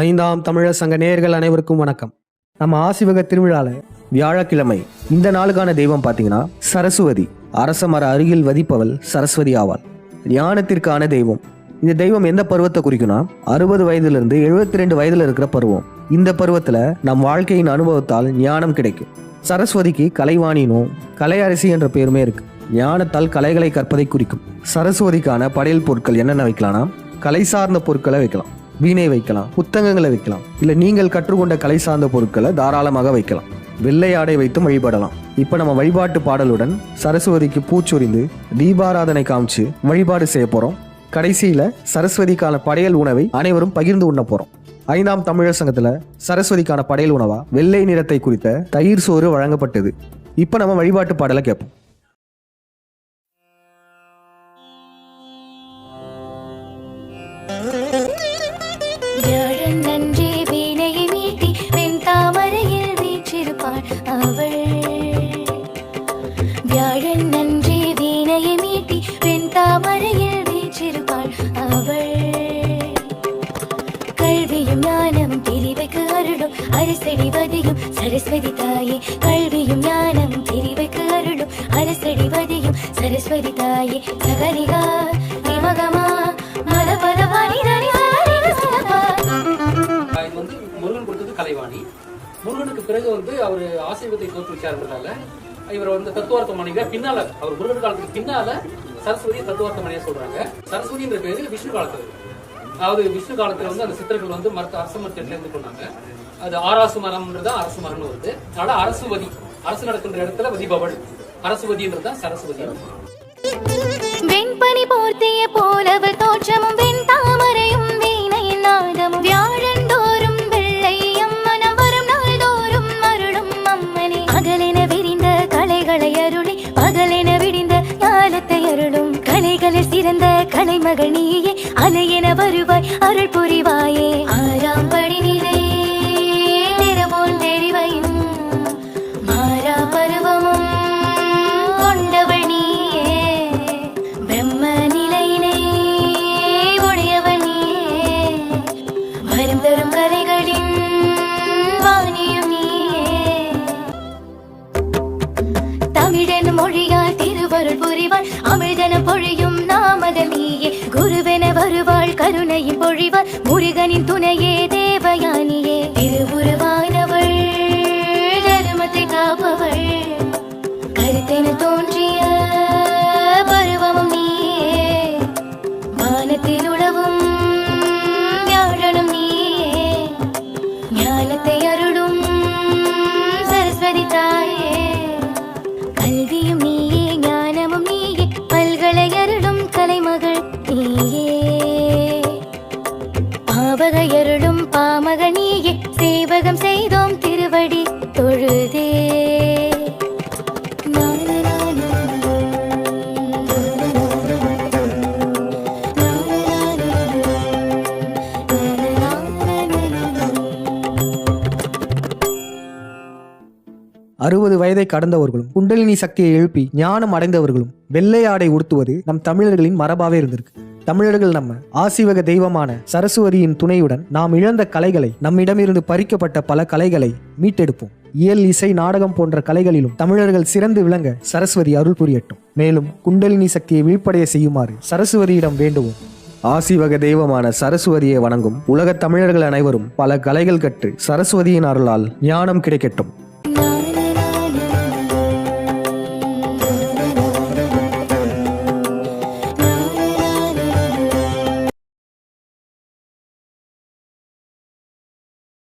ஐந்தாம் தமிழர் சங்க நேயர்கள் அனைவருக்கும் வணக்கம். நம்ம ஆசிவக திருவிழால வியாழக்கிழமை இந்த நாளுக்கான தெய்வம் பார்த்தீங்கன்னா சரஸ்வதி. அரச மர அருகில் வதிப்பவள் சரஸ்வதி ஆவாள். ஞானத்திற்கான தெய்வம். இந்த தெய்வம் எந்த பருவத்தை குறிக்கும்னா அறுபது வயதிலிருந்து எழுபத்தி ரெண்டு வயதுல இருக்கிற பருவம். இந்த பருவத்துல நம் வாழ்க்கையின் அனுபவத்தால் ஞானம் கிடைக்கும். சரஸ்வதிக்கு கலைவாணினும் கலையரசி என்ற பேருமே இருக்கு. ஞானத்தால் கலைகளை கற்பதை குறிக்கும். சரஸ்வதிக்கான படையல் பொருட்கள் என்னென்ன வைக்கலாம்னா கலை சார்ந்த பொருட்களை வைக்கலாம். வீணை வைக்கலாம் புத்தகங்களை வைக்கலாம் இல்ல நீங்கள் கற்றுக்கொண்ட கலை சார்ந்த பொருட்களை தாராளமாக வைக்கலாம். வெள்ளை ஆடை வைத்தும் வழிபடலாம். இப்ப நம்ம வழிபாட்டு பாடலுடன் சரஸ்வதிக்கு பூச்சொரிந்து தீபாராதனை காமிச்சு வழிபாடு செய்ய போறோம். கடைசியில சரஸ்வதிக்கான படையல் உணவை அனைவரும் பகிர்ந்து உண்ண போறோம். ஐந்தாம் தமிழர் சங்கத்துல சரஸ்வதிக்கான படையல் உணவா? வெள்ளை நிறத்தை குறித்த தயிர் சோறு வழங்கப்பட்டது. இப்ப நம்ம வழிபாட்டு பாடலை கேட்போம். வியாழன் கட்டி வெண் தாமரையில் வீற்றிருப்பாள் அவள். கல்வியும் ஞானம் தெரிவைக்கு அருளும். அரசடிவதியும் சரஸ்வதி தாயே. கல்வியும் ஞானம் தெரிவைக்கு அருளும். அரசடிவதியும் சரஸ்வதி தாயே. சகரிகா நிமகமா மத பதவாணி தனி முருகன் கொடுத்தது கலைவாணி. முருகனுக்கு பிறகு வந்து அவர் ஆசீர்வத்தை தோற்றுவிச்சார்ன்றதால இவர் வந்து தத்துவார்த்த மனைவியா பின்னால அவர் முருகன் காலத்துக்கு பின்னால சரஸ்வதி தத்துவார்த்த மனைவியா சொல்றாங்க. சரஸ்வதின்ற பேரு விஷ்ணு காலத்துல. அதாவது விஷ்ணு காலத்துல வந்து அந்த சித்தர்கள் வந்து மரத்த அரச மரத்துல இருந்து கொண்டாங்க அது ஆராசு மரம்ன்றது அரசு மரம்னு வருது. அதனால அரசுவதி அரசு நடக்கின்ற இடத்துல வதிபவள். அரசுவதின்றது தான் சரஸ்வதி. வெண்பனி போர்த்திய போலவர் தோற்றமும் வெண் தாமரை கலைமகள் வருவாள் அமிழ்தன பொழியும் நாமகள் குருவென வருவாள் கருணையின் பொழிவாள் முருகனின் துணையே தேவயானியே. அறுபது வயதை கடந்தவர்களும் குண்டலினி சக்தியை எழுப்பி ஞானம் அடைந்தவர்களும் வெள்ளை ஆடை உடுத்துவது நம் தமிழர்களின் மரபாவே இருந்திருக்கு. தமிழர்கள் நம்ம ஆசிவக தெய்வமான சரஸ்வதியின் துணையுடன் நாம் இழந்த கலைகளை நம்மிடமிருந்து பறிக்கப்பட்ட பல கலைகளை மீட்டெடுப்போம். இயல் இசை நாடகம் போன்ற கலைகளிலும் தமிழர்கள் சிறந்து விளங்க சரஸ்வதி அருள் புரியட்டும். மேலும் குண்டலினி சக்தியை விழிப்படைய செய்யுமாறு சரஸ்வதியிடம் வேண்டுவோம். ஆசிவக தெய்வமான சரஸ்வதியை வணங்கும் உலகத் தமிழர்கள் அனைவரும் பல கலைகள் கற்று சரஸ்வதியின் அருளால் ஞானம் கிடைக்கட்டும்.